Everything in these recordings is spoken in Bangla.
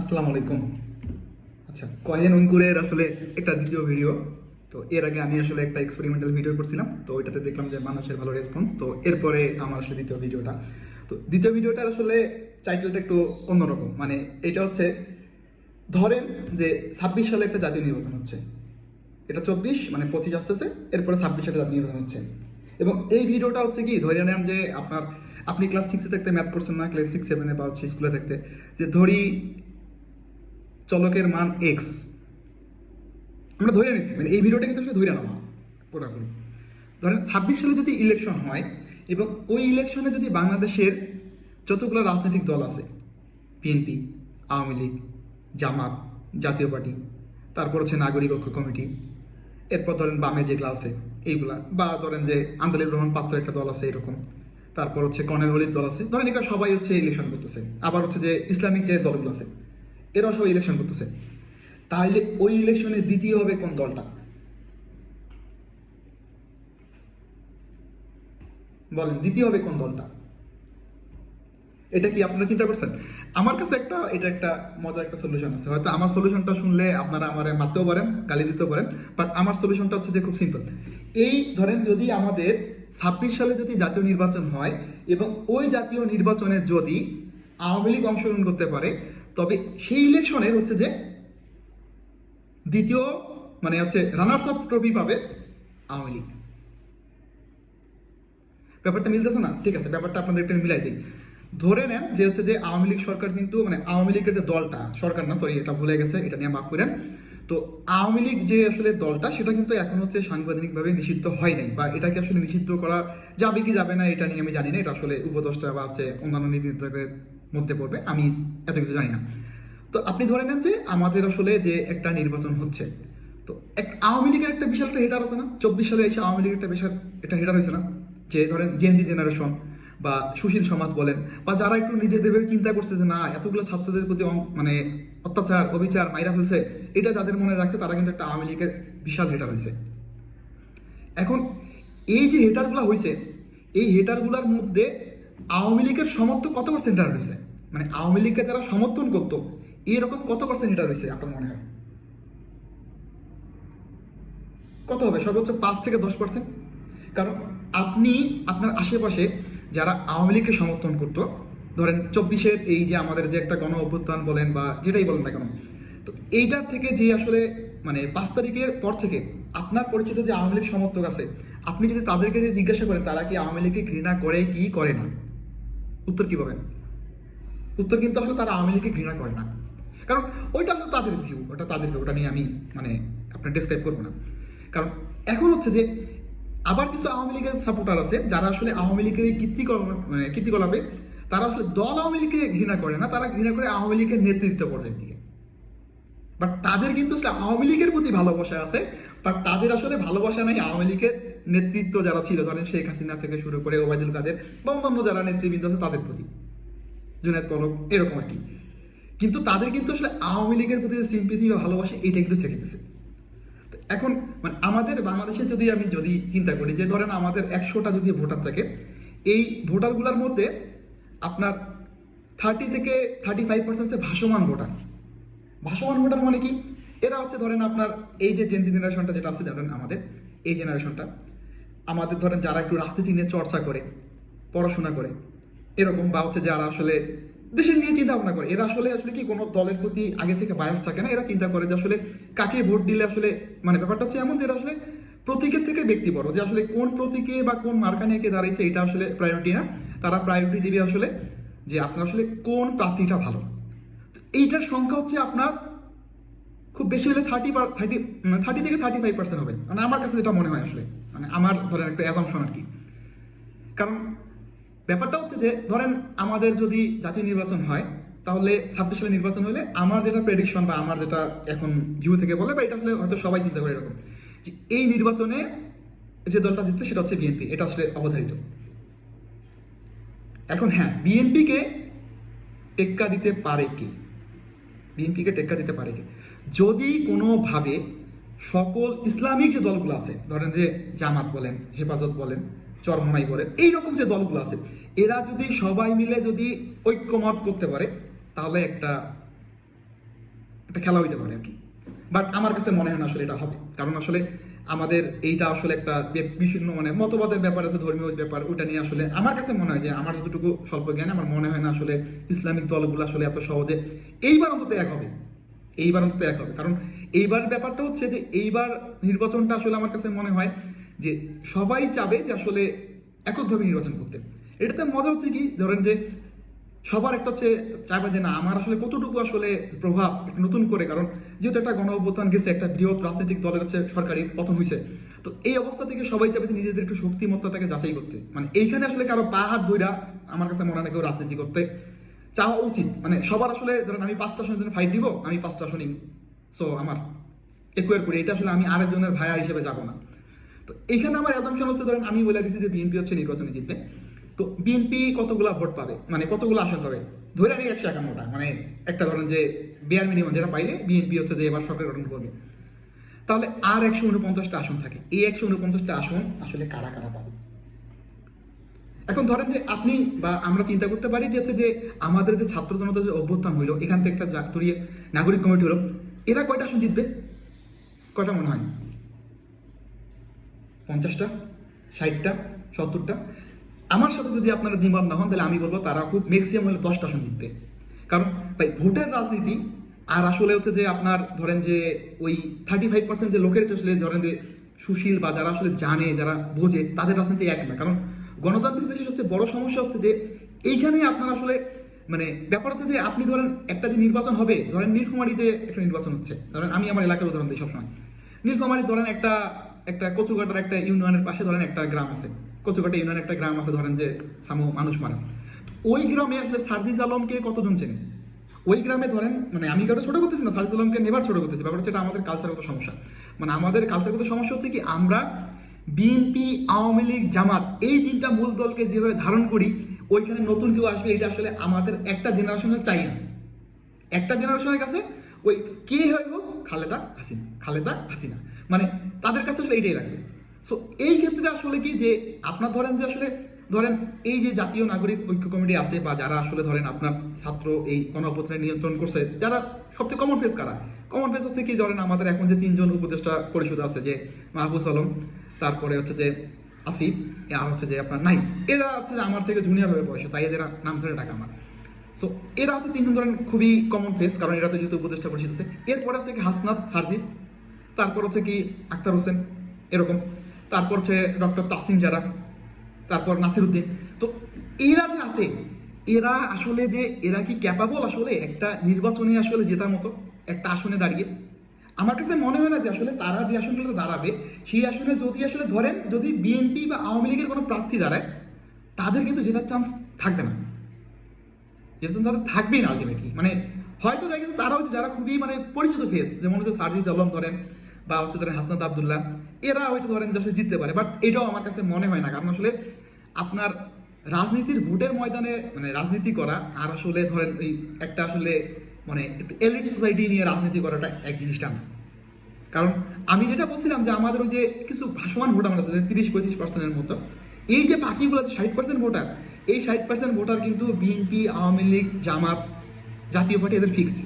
আসসালামু আলাইকুম। আচ্ছা কয়েন অঙ্কুরের আসলে একটা দ্বিতীয় ভিডিও তো এর আগে আমি আসলে একটা এক্সপেরিমেন্টাল ভিডিও করছিলাম। তো ওইটাতে দেখলাম যে মানুষের ভালো রেসপন্স তো এরপরে আমার আসলে দ্বিতীয় ভিডিওটা তো দ্বিতীয় ভিডিওটার আসলে টাইটেলটা একটু অন্যরকম। মানে এটা হচ্ছে, ধরেন যে ছাব্বিশ সালে একটা জাতীয় নির্বাচন হচ্ছে। এটা চব্বিশ মানে পঁচিশ আসতেছে। এরপরে ছাব্বিশ সালে জাতীয় নির্বাচন হচ্ছে। এবং এই ভিডিওটা হচ্ছে কি, ধরে নেন যে আপনার, আপনি ক্লাস সিক্সে থাকতে ম্যাথ করছেন না ক্লাস সিক্স সেভেনে বা হচ্ছে স্কুলে থাকতে। যে ধরি চলকের মান এক্স আমরা ধরে নিচ্ছি মানে এই ভিডিওটা কিন্তু ধরে নেওয়া পুরোপুরি ধরেন ছাব্বিশ সালে যদি ইলেকশন হয় এবং ওই ইলেকশনে যদি বাংলাদেশের যতগুলো রাজনৈতিক দল আছে বিএনপি আওয়ামী লীগ, জামাত, জাতীয় পার্টি, তারপর হচ্ছে নাগরিক ঐক্য কমিটি, এরপর ধরেন বামে যেগুলো আছে, এইগুলা, বা ধরেন যে আন্দালিব রহমান পাত্র একটা দল আছে এরকম, তারপর হচ্ছে কর্নেল হলির দল আছে, ধরেন এগুলো সবাই হচ্ছে ইলেকশন করতেছে। আবার হচ্ছে যে ইসলামিক যে দলগুলো আছে এরাও সবাই ইলেকশন করতেছে। তাহলে ওই ইলেকশনে দ্বিতীয় হবে কোন দলটা? বলেন, দ্বিতীয় হবে কোন দলটা? এটা কি আপনারা চিন্তা করছেন? আমার কাছে একটা, এটা একটা মজার একটা সলিউশন আছে। হয়তো আমার সলিউশনটা শুনলে আপনারা আমার মারতেও পারেন, গালি দিতেও পারেন বাট আমার সলিউশনটা হচ্ছে যে খুব সিম্পল এই ধরেন যদি আমাদের ছাব্বিশ সালে যদি জাতীয় নির্বাচন হয় এবং ওই জাতীয় নির্বাচনে যদি আওয়ামী লীগ অংশগ্রহণ করতে পারে তবে সেই ইলেকশনের হচ্ছে যে দ্বিতীয় মানে হচ্ছে রানার্স অফ ট্রফি পাবে আওয়ামী লীগ। ব্যাপারটা মিলতেছে না? ঠিক আছে, ব্যাপারটা আপনাদের একটু মিলাই দিই। ধরে নেন যে হচ্ছে যে আওয়ামী লীগ সরকার কিন্তু মানে আওয়ামী লীগের যে দলটা, সরকার না সরি এটা ভুলে গেছে, এটা নিয়ে মাফ করেন। তো আওয়ামী লীগ যে আসলে দলটা, সেটা কিন্তু এখন হচ্ছে সাংবিধানিকভাবে নিষিদ্ধ হয় নাই, বা এটাকে আসলে নিষিদ্ধ করা যাবে কি যাবে না, এটা নিয়ে আমি জানি না, এটা আসলে উপদেষ্টা বা হচ্ছে অন্যান্য নীতি মধ্যে পড়বে, আমি এত কিছু জানি না। তো আপনি ধরে নেন যে আমাদের আসলে যে একটা নির্বাচন হচ্ছে, তো এক আওয়ামী লীগের একটা বিশাল একটা হেডার আছে না? চব্বিশ সালে এসে আওয়ামী লীগের একটা বিশাল একটা হেডার হয়েছে না? যে ধরেন জেনজি জেনারেশন বা সুশীল সমাজ বলেন, বা যারা একটু নিজেদের চিন্তা করছে যে না, এতগুলো ছাত্রদের প্রতি মানে অত্যাচার, অবিচার মাইরা ফেলছে, এটা যাদের মনে রাখছে, তারা কিন্তু একটা আওয়ামী লীগের বিশাল হেটার হয়েছে। এখন এই যে হেটারগুলো হয়েছে, এই হেটারগুলোর মধ্যে আওয়ামী লীগের সমর্থক কত পার্সেন্ট হয়েছে? মানে আওয়ামী লীগকে যারা সমর্থন করতো, এরকম কত পার্সেন্ট হিটার রয়েছে আপনার মনে হয়? কত হবে? সর্বোচ্চ পাঁচ থেকে দশ পার্সেন্ট কারণ আপনি, আপনার আশেপাশে যারা আওয়ামী লীগকে সমর্থন করত, ধরেন চব্বিশের এই যে আমাদের যে একটা গণ অভ্যুত্থান বলেন বা যেটাই বলেন না কেন, তো এইটার থেকে যে আসলে মানে পাঁচ তারিখের পর থেকে আপনার পরিচিত যে আওয়ামী লীগ সমর্থক আছে, আপনি যদি তাদেরকে যে জিজ্ঞাসা করেন, তারা কি আওয়ামী লীগকে ঘৃণা করে কি করে না? উত্তর কী পাবেন? উত্তর কিন্তু আসলে তারা আওয়ামী লীগকে ঘৃণা করে না। কারণ ওইটা হলো তাদের ভিউ ওটা তাদের ভিউ ওটা নিয়ে আমি মানে আপনার ডিসক্রাইব করব না। কারণ এখন হচ্ছে যে আবার কিছু আওয়ামী লীগের সাপোর্টার আছে, যারা আসলে আওয়ামী লীগের এই মানে কীর্তিকলাপে তারা আসলে দল আওয়ামী লীগকে ঘৃণা করে না, তারা ঘৃণা করে আওয়ামী লীগের নেতৃত্ব পর্যায়ের দিকে। বাট তাদের কিন্তু আসলে আওয়ামী লীগের প্রতি ভালোবাসা আছে বাট তাদের আসলে ভালোবাসা নাই আওয়ামী লীগের নেতৃত্ব যারা ছিল, ধরেন শেখ হাসিনা থেকে শুরু করে ওবায়দুল কাদের বা অন্যান্য যারা নেতৃবৃন্দ আছে তাদের প্রতি। জুনায়দ পলক এরকম আর কি। কিন্তু তাদের কিন্তু আসলে আওয়ামী লীগের প্রতি যে সিম্পিথি বা ভালোবাসা, এটা কিন্তু থেকে গেছে। তো এখন মানে আমাদের বাংলাদেশে যদি আমি যদি চিন্তা করি যে ধরেন আমাদের একশোটা যদি ভোটার থাকে, এই ভোটারগুলোর মধ্যে আপনার থার্টি থেকে থার্টি ফাইভ পার্সেন্ট হচ্ছে ভাসমান ভোটার। ভাসমান ভোটার মানে কি? এরা হচ্ছে ধরেন আপনার এই যে জেনজি জেনারেশনটা যেটা আছে, ধরেন আমাদের এই জেনারেশনটা আমাদের ধরেন যারা একটু রাজনীতি নিয়ে চর্চা করে, পড়াশোনা করে এরকম বা হচ্ছে যারা আসলে দেশের নিয়ে চিন্তা ভাবনা করে, এরা আসলে আসলে কি কোনো দলের প্রতি আগে থেকে বায়াস থাকে না? এরা চিন্তা করে যে আসলে কাকে ভোট দিলে আসলে মানে ব্যাপারটা হচ্ছে এমন যে এরা আসলে প্রতীকের থেকে ব্যক্তি বড় যে আসলে কোন প্রতীকে বা কোন মার্কা নিয়ে কে দাঁড়িয়েছে এটা আসলে প্রায়োরিটি না। তারা প্রায়োরিটি দিবে আসলে যে আপনার আসলে কোন প্রার্থীটা ভালো। এইটার সংখ্যা হচ্ছে আপনার খুব বেশি হলে থার্টি থার্টি থার্টি থেকে থার্টি ফাইভ পার্সেন্ট হবে। মানে আমার কাছে যেটা মনে হয় আসলে মানে আমার ধরেন একটা অ্যাজামশন আর কি। কারণ ব্যাপারটা হচ্ছে যে, ধরেন আমাদের যদি জাতীয় নির্বাচন হয়, তাহলে ছাব্বিশ সালে নির্বাচন হলে আমার যেটা প্রেডিকশন বা আমার যেটা এখন ভিউ থেকে বলে, বা এটা আসলে হয়তো সবাই চিন্তা করে এরকম, যে এই নির্বাচনে যে দলটা জিততে সেটা হচ্ছে বিএনপি এটা আসলে অবধারিত। এখন হ্যাঁ বিএনপিকে টেক্কা দিতে পারে কি? বিএনপিকে টেক্কা দিতে পারে কি? যদি কোনোভাবে সকল ইসলামিক যে দলগুলো আছে, ধরেন যে জামাত বলেন, হেফাজত বলেন চরমনাই করে এইরকম যে দলগুলো আছে, এরা যদি সবাই মিলে যদি ঐক্যমত করতে পারে, তাহলে একটা একটা খেলা হইতে পারে আর কি। বাট আমার কাছে মনে হয় না আসলে এটা হবে। কারণ আসলে আমাদের এইটা আসলে একটা বিভিন্ন মানে মতবাদের ব্যাপার আছে, ধর্মীয় ব্যাপার ওটা নিয়ে আসলে আমার কাছে মনে হয় যে আমার যতটুকু স্বল্প জ্ঞান, আমার মনে হয় না আসলে ইসলামিক দলগুলো আসলে এত সহজে এইবার অন্তত এক হবে। এইবার অন্তত এক হবে। কারণ এইবার ব্যাপারটা হচ্ছে যে এইবার নির্বাচনটা আসলে আমার কাছে মনে হয় যে সবাই চাবে যে আসলে এককভাবে নির্বাচন করতে। এটাতে মজা হচ্ছে কি? ধরেন যে সবার একটা হচ্ছে চাইবে যে না, আমার আসলে কতটুকু আসলে প্রভাব নতুন করে, কারণ যেহেতু একটা গণ অভ্যুত্থান গেছে, একটা বৃহৎ রাজনৈতিক দলের হচ্ছে সরকারি পতন হয়েছে, তো এই অবস্থা থেকে সবাই চাইবে যে নিজেদের একটু শক্তিমত্তাটাকে যাচাই করতে। মানে এইখানে আসলে কারও পা হাত বইরা আমার কাছে মনে হয় কেউ রাজনীতি করতে চাওয়া উচিত। মানে সবার আসলে ধরেন আমি পাঁচটা আসনের জন্য ফাইট দিব, আমি পাঁচটা আসনই সো আমার একুয়ার করি। এটা আসলে আমি আরেকজনের ভাইয়া হিসেবে যাব না। তো এখানে আমার অ্যাজামশন হচ্ছে, ধরেন আমি বলে দিচ্ছি যে বিএনপি হচ্ছে নির্বাচনে জিতবে। তো বিএনপি কতগুলা ভোট পাবে? মানে কতগুলো আসন পাবে? ধরে নিই একশো একান্নটা। মানে একটা ধরেন যে বিয়ার মিনিমাম যেটা পাইলে বিএনপি হচ্ছে যে এবার সরকার গঠন করবে। তাহলে আর একশো উনপঞ্চাশটা আসন থাকে। এই একশো উনপঞ্চাশটা আসন আসলে কারা কারা পাবে? এখন ধরেন যে আপনি বা আমরা চিন্তা করতে পারি যে হচ্ছে যে আমাদের যে ছাত্র জনতা যে অভ্যুত্থান হইল, এখান থেকে একটা জাতীয় নাগরিক কমিটি হলো, এরা কয়টা আসন জিতবে? কয়টা মনে হয়? পঞ্চাশটা, ষাটটা, সত্তরটা। আমার সাথে যদি আপনারা দ্বিমত না হন, তাহলে আমি বলব তারা খুব ম্যাক্সিমাম হলে দশটা আসন জিতবে। কারণ তাই ভোটের রাজনীতি আর আসলে হচ্ছে যে আপনার ধরেন যে ওই থার্টি ফাইভ পার্সেন্ট যে লোকের আসলে ধরেন যে সুশীল বা যারা আসলে জানে, যারা বোঝে, তাদের রাজনীতি এক না। কারণ গণতান্ত্রিক দেশে সবচেয়ে বড় সমস্যা হচ্ছে যে এইখানে আপনার আসলে মানে ব্যাপার হচ্ছে যে আপনি ধরেন একটা যে নির্বাচন হবে, ধরেন নীলকুমারীতে একটা নির্বাচন হচ্ছে। ধরেন আমি আমার এলাকার উদাহরণ দিই সবসময়। নীলকুমারী ধরেন একটা একটা কচুঘাটার একটা ইউনিয়নের পাশে ধরেন একটা গ্রাম আছে। কচুঘাটা ইউনিয়নের একটা গ্রাম আছে, ধরেন যে সামু মানুষ মারা। ওই গ্রামে আসলে সার্জিস আলমকে কতজন চেনে? ওই গ্রামে ধরেন মানে আমি কারও ছোট করতেছি না, সার্জিস আলমকে নেবার ছোট করতেছি। ব্যাপার হচ্ছে এটা আমাদের কালচারগত সমস্যা। মানে আমাদের কালচারগত সমস্যা হচ্ছে কি, আমরা বিএনপি আওয়ামী লীগ, জামাত, এই তিনটা মূল দলকে যেভাবে ধারণ করি, ওইখানে নতুন কেউ আসবে, এটা আসলে আমাদের একটা জেনারেশনের চাই না। একটা জেনারেশনের কাছে ওই কে হইব খালেদা হাসিনা খালেদা হাসিনা। মানে তাদের কাছে আসলে এইটাই লাগবে। সো এই ক্ষেত্রে আসলে কি যে আপনার ধরেন যে আসলে ধরেন এই যে জাতীয় নাগরিক ঐক্য কমিটি আছে বা যারা আসলে ধরেন আপনার ছাত্র এই গণঅভ্যুত্থানে নিয়ন্ত্রণ করছে, যারা সবচেয়ে কমন ফেস কারা? কমন ফেস হচ্ছে কি ধরেন আমাদের এখন যে তিনজন উপদেষ্টা পরিষদ আছে যে মাহবুস আলম, তারপরে হচ্ছে যে আসিফ আর হচ্ছে যে আপনার নাই এরা হচ্ছে যে আমার থেকে জুনিয়র হবে বয়সে, তাই এদের নাম ধরে ডাকা আমার। সো এরা হচ্ছে তিনজন ধরেন খুবই কমন ফেস কারণ এরা তো যেহেতু উপদেষ্টা পরিষদ আছে। এরপরে হচ্ছে কি হাসনাত সার্জিস তারপর হচ্ছে কি আক্তার হোসেন, এরকম। তারপর হচ্ছে ডক্টর তাসনিম জারা, তারপর নাসির উদ্দিন। তো এরা যে আছে, এরা আসলে যে, এরা কি ক্যাপাবল আসলে একটা নির্বাচনে আসলে জেতার মতো একটা আসনে দাঁড়িয়ে? আমার কাছে মনে হয় না যে আসলে তারা যে আসনগুলোতে দাঁড়াবে, সেই আসনে যদি আসলে ধরেন যদি বিএনপি বা আওয়ামী লীগের কোনো প্রার্থী দাঁড়ায়, তাদের কিন্তু জেতার চান্স থাকবে না। জেসন তাদের থাকবেই না আলটিমেটলি মানে হয়তো দেখা গেছে তারা যারা খুবই মানে পরিচিত ফেস যেমন হচ্ছে সার্জিস আলম ধরেন বা হচ্ছে ধরেন হাসনাত আবদুল্লাহ এরা হয়তো ধরেন যে আসলে জিততে পারে বাট এটাও আমার কাছে মনে হয় না, কারণ আসলে আপনার রাজনীতির ভোটের ময়দানে মানে রাজনীতি করা আর আসলে ধরেন ওই একটা আসলে মানে একটু এলিট সোসাইটি নিয়ে রাজনীতি করাটা এক জিনিসটা না। কারণ আমি যেটা বলছিলাম যে আমাদের ওই যে কিছু ভাসমান ভোটার আছে তিরিশ পঁয়ত্রিশ পার্সেন্টের মতো, এই যে বাকিগুলো ষাট পার্সেন্ট ভোটার, এই ষাট পার্সেন্ট ভোটার কিন্তু বিএনপি, আওয়ামী লীগ, জামাত জাতীয় পার্টি এদের ফিক্সড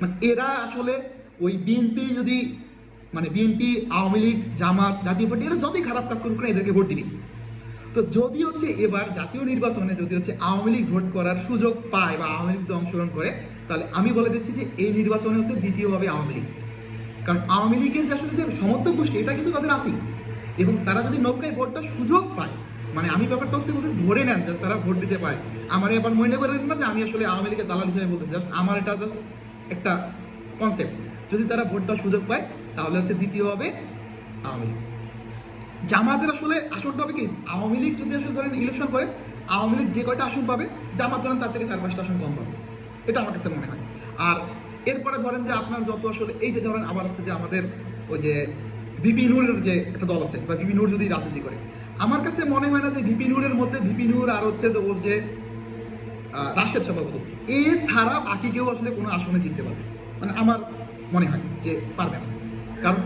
মানে এরা আসলে ওই বিএনপি যদি মানে বিএনপি আওয়ামী লীগ, জামাত, জাতীয় পার্টি, এরা যতই খারাপ কাজ করুক না এদেরকে ভোট দিবি। তো যদি হচ্ছে এবার জাতীয় নির্বাচনে যদি হচ্ছে আওয়ামী লীগ ভোট করার সুযোগ পায় বা আওয়ামী লীগ যদি অংশগ্রহণ করে, তাহলে আমি বলে দিচ্ছি যে এই নির্বাচনে হচ্ছে দ্বিতীয়ভাবে আওয়ামী লীগ। কারণ আওয়ামী লীগের যে আসলে যে সমর্থক গোষ্ঠী, এটা কিন্তু তাদের আসি এবং তারা যদি নৌকায় ভোটটা সুযোগ পায় মানে আমি ব্যাপারটা হচ্ছে ওদের ধরে নেন যে তারা ভোট দিতে পায়। আমার এবার মনে করেন না যে আমি আসলে আওয়ামী লীগের দালাল হিসেবে বলতেছি, জাস্ট আমার এটা জাস্ট একটা কনসেপ্ট যদি তারা ভোটটা সুযোগ পায় তাহলে হচ্ছে দ্বিতীয় হবে আওয়ামী লীগ। জামাতের আসলে আসনটা হবে কি? আওয়ামী লীগ যদি আসলে ধরেন ইলেকশন করে, আওয়ামী লীগ যে কয়টা আসন পাবে, জামাত ধরেন তার থেকে চার পাঁচটা আসন কম পাবে। এটা আমার কাছে মনে হয়। আর এরপরে ধরেন যে আপনার যত আসলে, এই যে ধরেন আবার হচ্ছে যে আমাদের ওই যে ভিপি নূরের যে একটা দল আছে, বা ভিপি নূর যদি রাজনীতি করে, আমার কাছে মনে হয় না যে ভিপি নূরের মধ্যে ভিপি নূর আর হচ্ছে ওর যে রাশেদ সম্ভবত এ ছাড়া বাকি কেউ আসলে কোনো আসনে জিততে পারবে। মানে আমার মনে হয় যে পারবে না। কারণ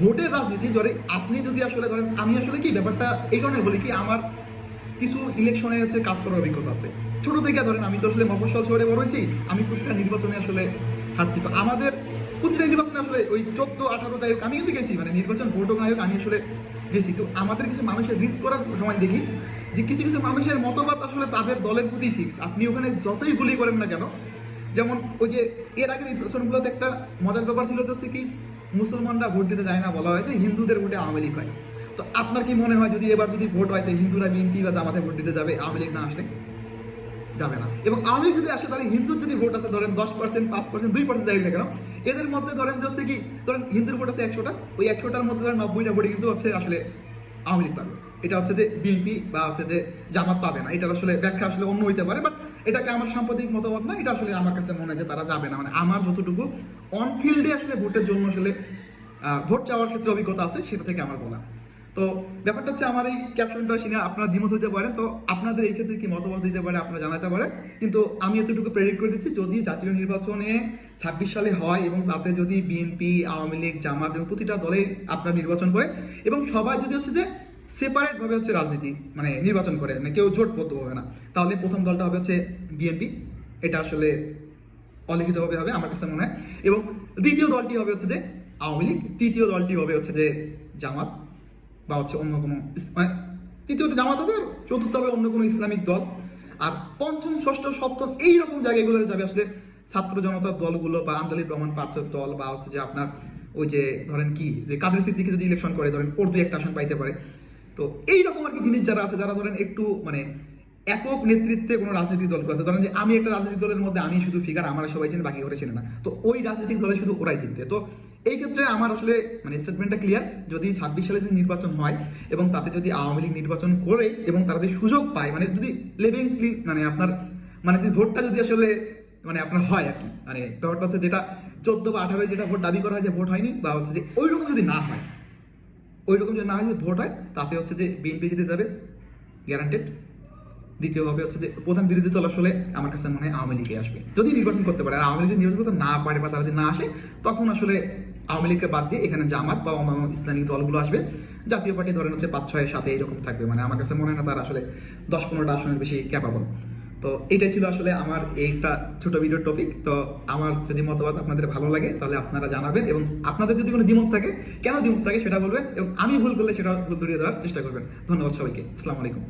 ভোটের রাজনীতি ধরে আপনি যদি আসলে ধরেন, আমি আসলে কি ব্যাপারটা এই কারণে বলি কি, আমার কিছু ইলেকশনে হচ্ছে কাজ করার অভিজ্ঞতা আছে। ছোট থেকে ধরেন, আমি তো আসলে মফস্বল শহরে বড় হয়েছি, আমি প্রতিটা নির্বাচনে আসলে হাঁটছি তো আমাদের প্রতিটা নির্বাচনে আসলে ওই চোদ্দ, আঠারো হোক আমি কিন্তু গেছি মানে নির্বাচন ভোট হোক আমি আসলে গেছি। তো আমাদের কিছু মানুষের রিস্ক করার সময় দেখি যে কিছু কিছু মানুষের মতবাদ আসলে তাদের দলের প্রতি ফিক্সড আপনি ওখানে যতই গুলি করেন না কেন, যেমন ওই যে এর আগের নির্বাচনগুলোতে একটা মজার ব্যাপার ছিল হচ্ছে কি মুসলমানরা ভোট দিতে যায় না বলা হয়েছে, হিন্দুদের ভোটে আওয়ামী লীগ হয়। তো আপনার কি মনে হয় যদি এবার যদি ভোট হয় তো হিন্দুরা, বিএনপি বা জামাতে ভোট দিতে যাবে, আওয়ামী লীগ না আসলে? যাবে না। এবং আওয়ামী লীগ যদি আসে, তাহলে হিন্দুর যদি ভোট আছে, ধরেন দশ পার্সেন্ট পাঁচ পার্সেন্ট দুই পার্সেন্ট যাই না কেন, এদের মধ্যে ধরেন যে হচ্ছে কি, ধরেন হিন্দুর ভোট আছে একশোটা, ওই একশোটার মধ্যে ধরেন নব্বইটা ভোটে কিন্তু হচ্ছে আসলে আওয়ামী লীগ পাবে। এটা হচ্ছে যে বিএনপি বা হচ্ছে যে জামাত পাবে না। এটা আসলে ব্যাখ্যা আসলে অন্য হইতে পারে বাট এটাকে আমার সাম্প্রতিক মতামত না, এটা আসলে আমার কাছে মনে হয় যে তারা যাবে না। মানে আমার যতটুকু অন ফিল্ডে আসলে ভোটের জন্য আসলে ভোট চাওয়ার ক্ষেত্রে অভিজ্ঞতা আছে, সেটা থেকে আমার বলা। তো ব্যাপারটা হচ্ছে আমার এই ক্যাপশনটা শুনে আপনারা দ্বিমত হতে পারেন। তো আপনাদের এই ক্ষেত্রে কি মতামত দিতে পারে আপনারা জানাতে পারেন। কিন্তু আমি এতটুকু প্রেডিক্ট করে দিচ্ছি, যদি জাতীয় নির্বাচনে ছাব্বিশ সালে হয় এবং তাতে যদি বিএনপি আওয়ামী লীগ, জামাত এবং প্রতিটা দলে আপনার নির্বাচন করে, এবং সবাই যদি হচ্ছে যে সেপারেট ভাবে হচ্ছে রাজনীতি মানে নির্বাচন করে মানে কেউ জোটবদ্ধ হবে না। তাহলে প্রথম দলটা হবে হচ্ছে বিএনপি। এটা আসলে অলিখিতভাবে হবে, আমার কাছে মনে হয়। এবং দ্বিতীয় দলটি হবে হচ্ছে যে আওয়ামী লীগ, তৃতীয় দলটি হবে হচ্ছে যে জামাত, বা হচ্ছে অন্য কোনো মানে তৃতীয়ত জামাত হবে, আর চতুর্থ হবে অন্য কোনো ইসলামিক দল। আর পঞ্চম, ষষ্ঠ, সপ্তম এইরকম জায়গাগুলোতে যাবে আসলে ছাত্র জনতার দলগুলো বা আন্দালিক রহমান পার্থর দল, বা হচ্ছে যে আপনার ওই যে ধরেন কি, যে কাদের সিদ্দিকি যদি ইলেকশন করে, ধরেন ওর একটা আসন পাইতে পারে। তো এইরকম আর কি জিনিস যারা আছে, যারা ধরেন একটু মানে একক নেতৃত্বে কোনো রাজনৈতিক দল আছে ধরেন যে আমি একটা রাজনৈতিক দলের মধ্যে আমি শুধু ফিগার আমার সবাই চেনে, বাকি করে চেনে না। তো ওই রাজনৈতিক দলে শুধু ওরাই জিতবে। তো এই ক্ষেত্রে আমার আসলে মানে স্টেটমেন্টটা ক্লিয়ার যদি ছাব্বিশ সালে যদি নির্বাচন হয় এবং তাতে যদি আওয়ামী লীগ নির্বাচন করে এবং তারা যদি সুযোগ পায় মানে যদি লিভিং মানে আপনার মানে যদি ভোটটা যদি আসলে মানে আপনার হয় আর কি মানে ব্যাপারটা হচ্ছে যেটা চোদ্দ বা আঠারোয় যেটা ভোট দাবি করা হয় যে ভোট হয়নি বা হচ্ছে যে ওই রকম যদি না হয় ওই রকম যদি না হয় ভোট হয়, তাতে হচ্ছে যে বিএনপি জিতে যাবে গ্যারান্টেড দ্বিতীয় হবে হচ্ছে যে প্রধান বিরোধী দল আসলে আমার কাছে মনে হয় আওয়ামী লীগে আসবে। যদি নির্বাচন করতে পারে, আর আওয়ামী লীগ নির্বাচন করতে না পারে বা তারা যদি না আসে, তখন আসলে আওয়ামী লীগকে বাদ দিয়ে এখানে জামাত বা অন্যান্য ইসলামিক দলগুলো আসবে। জাতীয় পার্টি ধরেন হচ্ছে পাঁচ, ছয় সাথে এরকম থাকবে। মানে আমার কাছে মনে হয় না তারা আসলে দশ, পনেরোটা আসনের বেশি ক্যাপাবল তো এটাই ছিল আসলে আমার এইটা ছোট ভিডিও টপিক তো আমার যদি মতামত আপনাদের ভালো লাগে, তাহলে আপনারা জানাবেন এবং আপনাদের যদি কোনো দ্বিমত থাকে, কেন দ্বিমত থাকে সেটা বলবেন এবং আমি ভুল করলে সেটা ভুল ধরিয়ে দেওয়ার চেষ্টা করবেন। ধন্যবাদ সবাইকে। আসসালামু আলাইকুম।